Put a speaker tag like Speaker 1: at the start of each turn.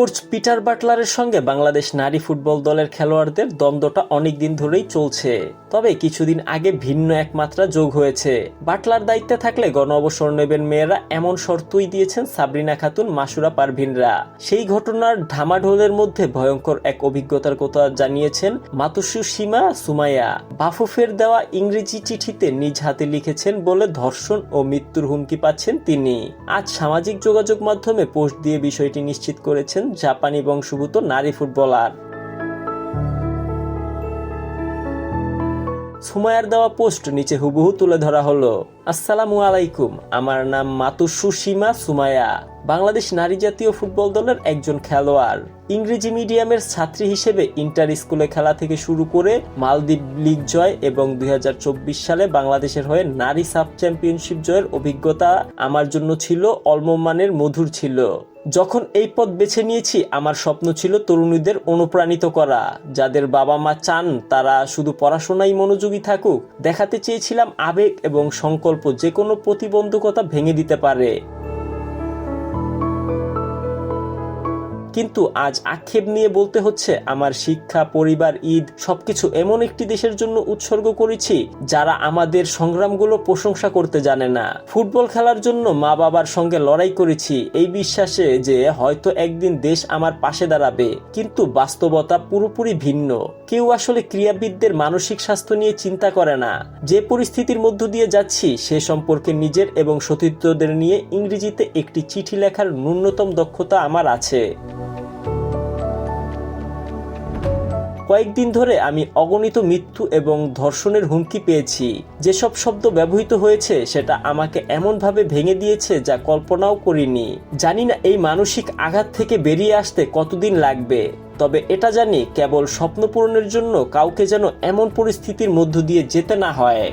Speaker 1: Coach Peter বাটলারের সঙ্গে বাংলাদেশ নারী football দলের খেলোয়াড়দের দ্বন্দ্বটা অনেক দিন ধরেই চলছে। তবে কিছুদিন আগে ভিন্ন এক মাত্রা যোগ হয়েছে। বাটলার দায়িত্বে থাকলে গণ অবসর নেবেন মেয়েরা এমন শর্তই দিয়েছেন সাবরিনা খাতুন, মাসুরা পারভিনরা। সেই ঘটনার ঢামাঢোলের মধ্যে ভয়ঙ্কর এক অভিজ্ঞতার কথা জানিয়েছেন মাতুসু সীমা সুমাইয়া। বাফুফের দেওয়া ইংরেজি চিঠিতে নিজ হাতে লিখেছেন বলে ধর্ষণ ও মৃত্যুর হুমকি পাচ্ছেন তিনি। আজ সামাজিক যোগাযোগ মাধ্যমে পোস্ট দিয়ে বিষয়টি নিশ্চিত করেছেন জাপানি বংশভূত নারী ফুটবলার। সুমায়ার দেওয়া পোস্ট নিচে হুবহু তুলে ধরা হলো। আসসালামু আলাইকুম। আমার নাম মাতুসু সীমা সুমায়া বাংলাদেশ নারী জাতীয় ফুটবল দলের একজন খেলোয়াড়। ইংরেজি মিডিয়ামের ছাত্রী হিসেবে ইন্টার স্কুলে খেলা থেকে শুরু করে মালদ্বীপ লিগ জয় এবং দুই সালে বাংলাদেশের হয়ে নারী সাব চ্যাম্পিয়নশিপ জয়ের অভিজ্ঞতা আমার জন্য ছিল, অলমমানের মধুর ছিল। যখন এই পথ বেছে নিয়েছি, আমার স্বপ্ন ছিল তরুণীদের অনুপ্রাণিত করা। যাদের বাবা মা চান, তারা শুধু পড়াশোনায় মনোযোগী থাকুক, দেখাতে চেয়েছিলাম আবেগ এবং সংকল্প যে কোনো প্রতিবন্ধকতা ভেঙে দিতে পারে। কিন্তু আজ আক্ষেপ নিয়ে বলতে হচ্ছে, আমার শিক্ষা, পরিবার, ঈদ, সবকিছু এমন একটি দেশের জন্য উৎসর্গ করেছি, যারা আমাদের সংগ্রামগুলো প্রশংসা করতে জানে না। ফুটবল খেলার জন্য মা বাবার সঙ্গে লড়াই করেছি, এই বিশ্বাসে যে হয়তো একদিন দেশ আমার পাশে দাঁড়াবে, কিন্তু বাস্তবতা পুরোপুরি ভিন্ন। কেউ আসলে ক্রীড়াবিদদের মানসিক স্বাস্থ্য নিয়ে চিন্তা করে না। যে পরিস্থিতির মধ্য দিয়ে যাচ্ছি, সে সম্পর্কে নিজের এবং সতীর্থদের নিয়ে ইংরেজিতে একটি চিঠি লেখার ন্যূনতম দক্ষতা আমার আছে। কয়েকদিন ধরে আমি অগণিত মৃত্যু এবং ধর্ষণের হুমকি পেয়েছি। যেসব শব্দ ব্যবহৃত হয়েছে, সেটা আমাকে এমনভাবে ভেঙে দিয়েছে যা কল্পনাও করিনি। জানি না এই মানসিক আঘাত থেকে বেরিয়ে আসতে কতদিন লাগবে। তবে এটা জানি কেবল স্বপ্ন পূরণের জন্য কাউকে যেন এমন পরিস্থিতির মধ্য দিয়ে যেতে না হয়।